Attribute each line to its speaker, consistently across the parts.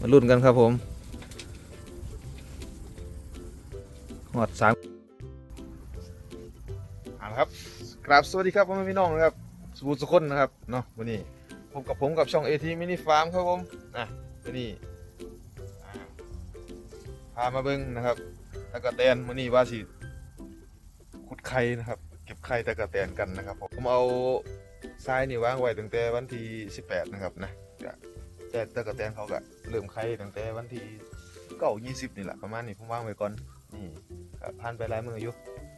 Speaker 1: มาลุ้นกันครับผมหอดสามเอาละครับกราบสวัสดีครับพ่อแม่พี่น้องนะครับสบู่สุคนนะครับเนาะวันนี้พบกับผมกับช่อง AT Mini Farm ครับผมนะวันนี้พามาเบิ้งนะครับตะกะแตนวันนี้ว่าสิขุดไข่นะครับ เก็บไข่ตะกะแตนกันนะครับผมผมเอาทรายนี่วางไว้ตั้งแต่วันที่ 18 นะครับนะก็แต่ตะกะแตนเขาก็ เริ่มไข่ตั้งแต่วันที่เก้ายี่สิบนี่แหละประมาณนี้ผมว่างไว้ก่อนนี่ก็ผ่านไปหลายมืออยู่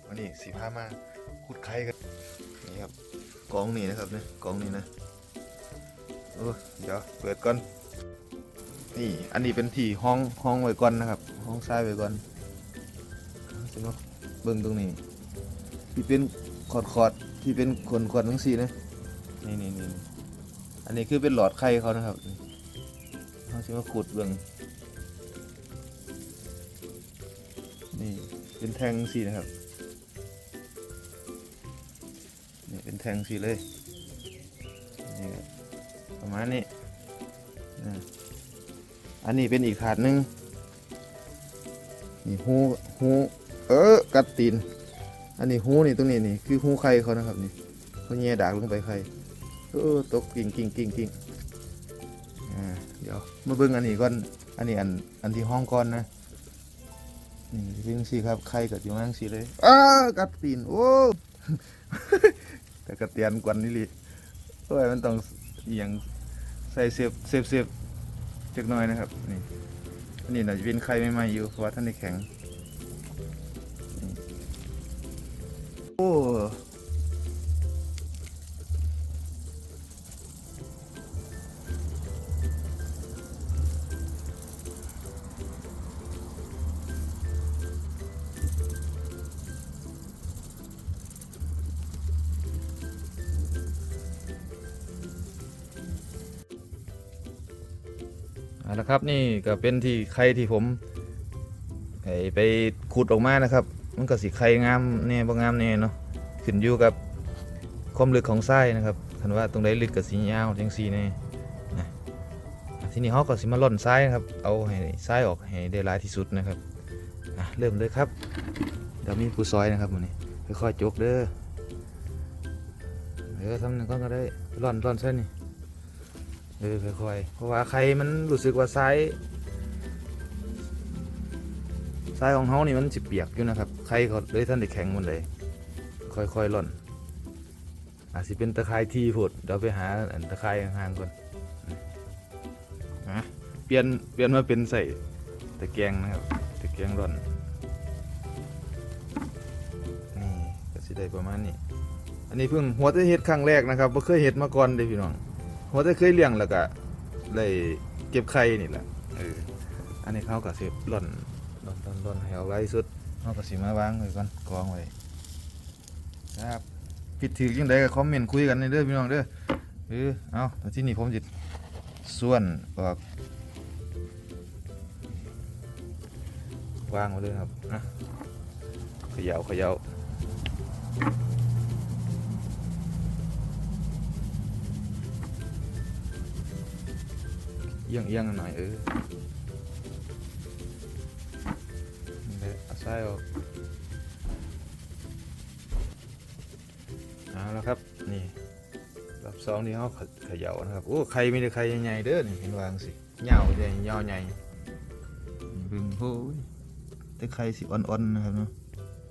Speaker 1: วันนี้สิพามาขุดไข่กันนี่ครับกองนี่นะครับเนี่ยกองนี่นะโอ้เดี๋ยวเปิดก่อนนี่อันนี้เป็นที่ห้องห้องไว้ก่อนนะครับ ห้องทรายไว้ก่อนจะมาเบิ่งตรงนี้ที่เป็นขอดขอดที่เป็นขนขนทั้งสี่นะนี่นี่นี่อันนี้คือเป็นหลอดไข่เขานะครับ นี่เขาจะมาขุดเบิ่งนี่เป็นแทงสีนะครับนี่เป็นแทงสีเลยนี่ประมาณนี้อันนี้เป็นอีกถาดหนึ่งนี่หูหูเออกัดตีน อันนี้หูนี่ตรงนี้นี่คือหูไข่เขานะครับนี่เขาแย่ดากลงไปไข่เออตกกิ่งกิ่งกิ่งกิ่ง เดี๋ยวมาเบิ่งอันนี้ก่อน อันนี้อันอันที่ห้องก่อนนะ นี่วิ่งสิครับไข่กับอยู่นั่งสิเลยอ้ากัดตีนโอ้แต่กระเตียนกวนนี่ลิโอ้ยมันต้องอย่างใส่เซฟเซฟเซฟจักน่อยนะครับ นี่อันนี้น่าจะเป็นไข่ใหม่ๆอยู่เพราะว่าท่านได้แข็งโอ้ เอาละครับนี่ก็เป็นที่ไข่ที่ผมไไปขุดออกมานะครับ มันก็สิไข่งามแน่บ่งามแน่เนาะขึ้นอยู่กับความลึกของไส้นะครับคันว่าตรงใดลึกกับสียาวจังสีแน่นะอะทีนี้เขาก็สิมาล่อนไส้นะครับ เอาให้ไส้ออกให้ได้หลายที่สุดนะครับอะเริ่มเลยครับเดี๋ยวมีผู้ซอยนะครับมันนี้ค่อยๆจกเด้อเออทำหนึ่งก้อนก็ได้ร่อนร่อนเส้นนี่ เออค่อยๆเพราะว่าไข่มันรู้สึกว่าไส้ไส้ของเขานี่มันสิเปียกอยู่นะครับไข่เขาเลยท่านได้แข็งหมันเลย ค่อยๆร่อนอาจสิเป็นตะไคร้ที่ผดเดี๋ยวไปหาอันตะไคร้ห่างๆก่อนนะเปลี่ยนเปลี่ยนมาเป็นใส่ตะแกรงนะครับตะแกรงร่อนนี่ก็สิได้ประมาณนี้ อันนี้เพิ่งหัวจะเฮ็ดครั้งแรกนะครับบ่เคยเฮ็ดมาก่อนเด้พี่น้อง หัวจะเคยเลี้ยงแล้วก็เลยเก็บไข่นี่แหละเอออันนี้เขาก็สิร่อนร่อนร่อนร่อนให้เอาไว้สุดเขาก็สิมาวางไว้ก่อนกองไว้ครับผิดถือยังไงก็คอมเมนต์คุยกันในเด้อพี่น้องเด้อเออเอาที่นี่ผมจิตส่วนออกวางมาเลยครับนะเขย่าเขย่า เอียงเอียงๆหน่อยเออนี่แหละเอาไส้ออกเอาและครับนี่รอบสองนี่เขาเขย่านะครับโอ้ไข่ม่ได้ไข่ใหญ่เด้อนี่เห็นวางสิเหงาใหญ่ยาวใหญ่บึงโอ้ยแต่ไข่สิอ่อนๆนะครับเนาะ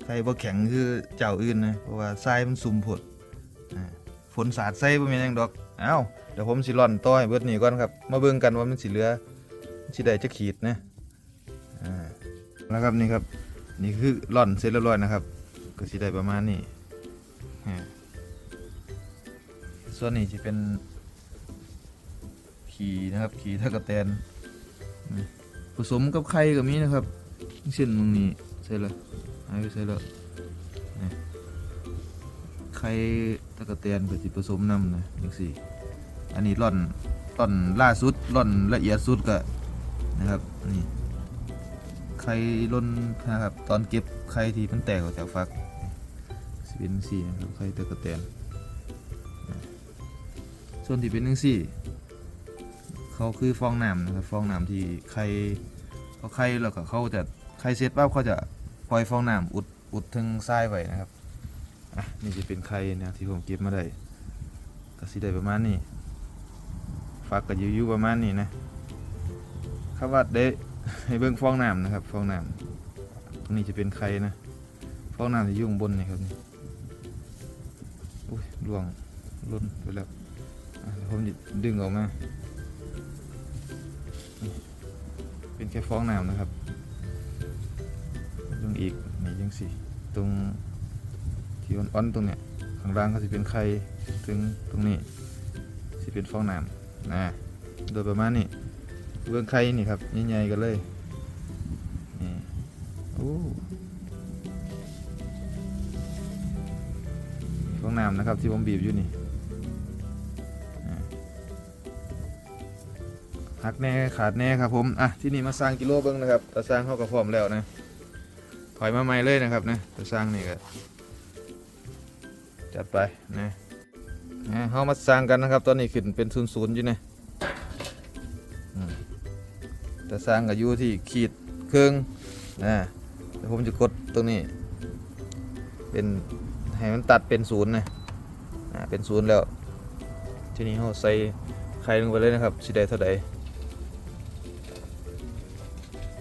Speaker 1: ไข่บ่แข็งคือเจ้าอื่นนะเพราะว่าทรายมันสุ่มผดอ่า ฝนสาดใส่บ่ม่นหยังดอกเอ้าเดี๋ยวผมสิร่อนต่อให้เบิดนี่ก่อนครับ มาเบิ่งกันว่ามันสิเหลือสิได้จักขีดนะอ่าแล้วครับนี่ครับ นี่คือร่อนเสร็จเรียบร้อยนะครับ ก็สิได้ประมาณนี้อ่าส่วนนี้จะเป็นขี่นะครับขี่ทะกะแตนผสมกับไข่ก็มีนะครับเช่นมึงนี่ใส่เลยหายไปใส่เลย ไข่ทะกะแตนก็จะผสมน้ำนะอย่งสี่อันนี้ร่อนร่อนล่าสุดร่อนละเอียดสุดก็นะครับนี่ไข่ร่นนะครับตอนเก็บไข่ที่มันแตกออกจากฟักสิเป็นสี่นะครับไข่ตะกะแตนส่วนที่เป็นจังซี่เขาคือฟองน้ำนะครับฟองน้ำที่ไข่เขาไข่แล้วก็เขาจะไข่เสร็จปั๊บเขาจะปล่อยฟองน้ำอุดอุดถึงทรายไว้นะครับ อะนี่จะเป็นไข่นะที่ผมเก็บมาได้ก็สิได้ประมาณนี้ฟักก็อยู่อยู่ประมาณนี้นะคำว่าเด้ให้เบิ่งฟองน้ำนะครับ ฟองน้ำตรงนี้จะเป็นไข่นะฟองน้ำที่อยู่งบนนี่ครับนี่อุ้ยล่วงล่นไปแล้วผมจะดึงออกมาเป็นแค่ฟองน้ำนะครับดึงอีกนี่ยังสิตรง ที่อ่อนๆตรงเนี้ยข้างล่างก็จะเป็นไข่ถึงตรงนี้สิเป็นฟองน้ำนะโดยประมาณนี้เบื้องไข่นี่ครับใหญ่ๆกันเลยนี่โอ้ฟองน้ำนะครับที่ผมบีบอยู่นี่หักแน่ขาดแน่ครับผม อะ ที่นี่มาสร้างกิโลเบิ้งนะครับตาสร้างเข้ากับพร้อมแล้วนะถอยมาใหม่เลยนะครับนะตาสร้างนี่ก็ จัดไปนะนะเข้ามาสร้างกันนะครับ ตอนนี้ขึ้นเป็นศูนย์ศูนย์อยู่นะอืมตาสร้างก็อยู่ที่ขีดครึ่งนะเดี๋ยวผมจะกดตรงนี้ เป็นให้มันตัดเป็นศูนย์นะอ่าเป็นศูนย์แล้ว ทีนี้เขาใส่ไข่ลงไปเลยนะครับสิได้เท่าใด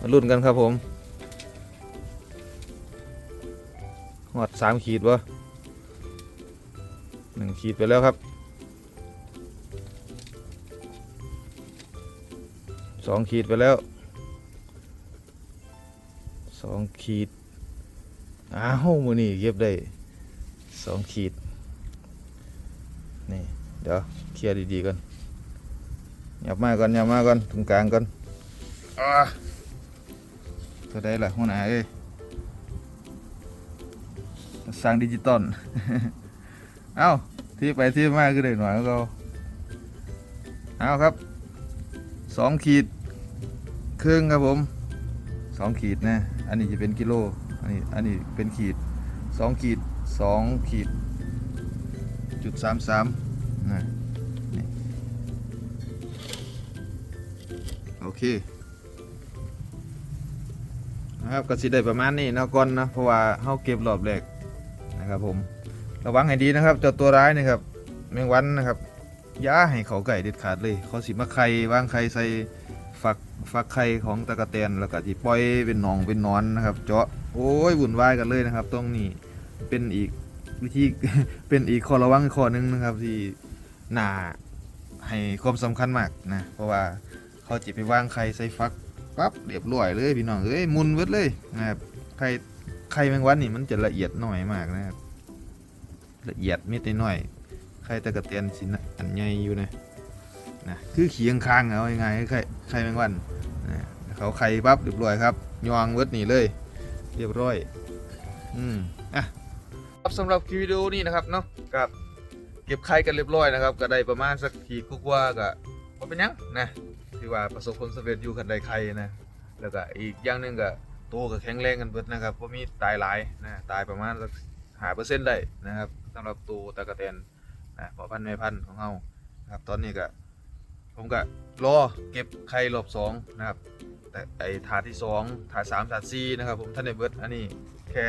Speaker 1: มาลุ้นกันครับผมหอดสามขีดวะ หนึ่งขีดไปแล้วครับสองขีดไปแล้วสองขีดอ้าวมือนี่เก็บได้สองขีด นี่ เดี๋ยวเคลียร์ดีๆก่อนหยับมาก่อนหยับมาก่อนตรงกลางก่อนอ่าเท่าไดล่ะหัวหน้าเอ้ยสร้างดิจิตอล เอ้า ที่ไปที่มาคือได้หน่อยก็เราเอาครับสองขีดครึ่งครับผมสองขีดนะ อันนี้จะเป็นกิโล อันนี้ อันนี้เป็นขีดสองขีดสองขีดจุดสามสามนะโอเคนะครับก็สิได้ประมาณนี้เนาะก่อนนะเพราะว่าเฮาเก็บรอบแรกนะครับผม ระวังให้ดีนะครับเจ้าตัวร้ายนะครับ แมงวันนะครับย่าให้เขาไก่เด็ดขาดเลยเขาสิมาไข่วางไข่ใส่ฝักฝักไข่ของตะกะแตนแล้วก็ที่ปล่อยเป็นหนองเป็นนอนนะครับ เจาะโอ้ยวุ่นวายกันเลยนะครับตรงนี้เป็นอีกวิธีเป็นอีกข้อระวังข้อนึงนะครับ ที่หนาให้ความสำคัญมากนะเพราะว่าเขาจิไปวางไข่ใส่ฟักปั๊บเรียบร้อยเลยพี่น้องเอ้ยมุนเวิดเลยนะครับไข่ไข่แมงวันนี่มันจะละเอียดหน่อยมากนะครับ ละเอียดไม่แต่น้อยไข่ตะกะเตียนสินะอันใหญ่อยู่นะนะคือเคียงค้างเอายังไงไข่ไข่แมงวันนะเขาไข่ปั๊บเรียบร้อยครับยองเวิร์ดนี่เลย เรียบร้อยอืมอะครับสำหรับคลิปวิดีโอนี้นะครับเนาะกับเก็บไข่กันเรียบร้อยนะครับก็ได้ประมาณสักขีดกว่าก็บ่เป็นยังนะที่ว่าประสบผลสำเร็จอยู่กันได้ใครนะแล้วก็อีกอย่างหนึ่งก็โตก็แข็งแรงกันเบิดนะครับเพราะมีตายหลายนะตายประมาณสัก หาเปอร์เซ็นต์ได้นะครับสำหรับตัวตะกะแตนนะพอพันธุ์แม่พันธุ์ของเฮานะครับตอนนี้ก็ผมก็รอเก็บไข่รอบสองนะครับแต่ไอถาดที่สองถาดสามถาดสี่นะครับ ผมท่านในเบิดอันนี้แค่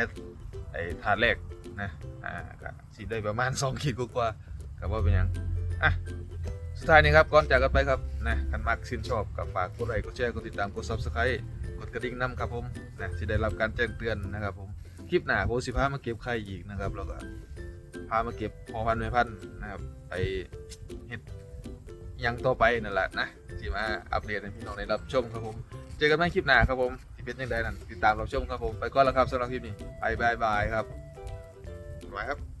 Speaker 1: ไอถาดแรกนะอ่าก็สิได้ประมาณ2ขีดกว่าๆก็ว่าเป็นหยังอะสุดท้ายนี้ครับก่อนจากกันไปครับนะคันมักชื่นชอบกับฝากกดไลค์กดแชร์กดติดตามกด subscribe กดกระดิ่งนำครับผมนะที่ได้รับการแจ้งเตือนนะครับผม คลิปหน้าผมสิพามาเก็บไข่อีกนะครับ แล้วก็พามาเก็บพอพันไม่พันนะครับ ไปเฮ็ดยังต่อไปนั่นแหละนะที่มาอัปเดตให้พี่น้องได้รับชมครับผม เจอกันใหม่คลิปหน้าครับผมที่เป็นยังไงนั่นติดตามรับชมครับผม ไปก่อนแล้วครับสำหรับคลิปนี้ไปบายบายครับบาครับ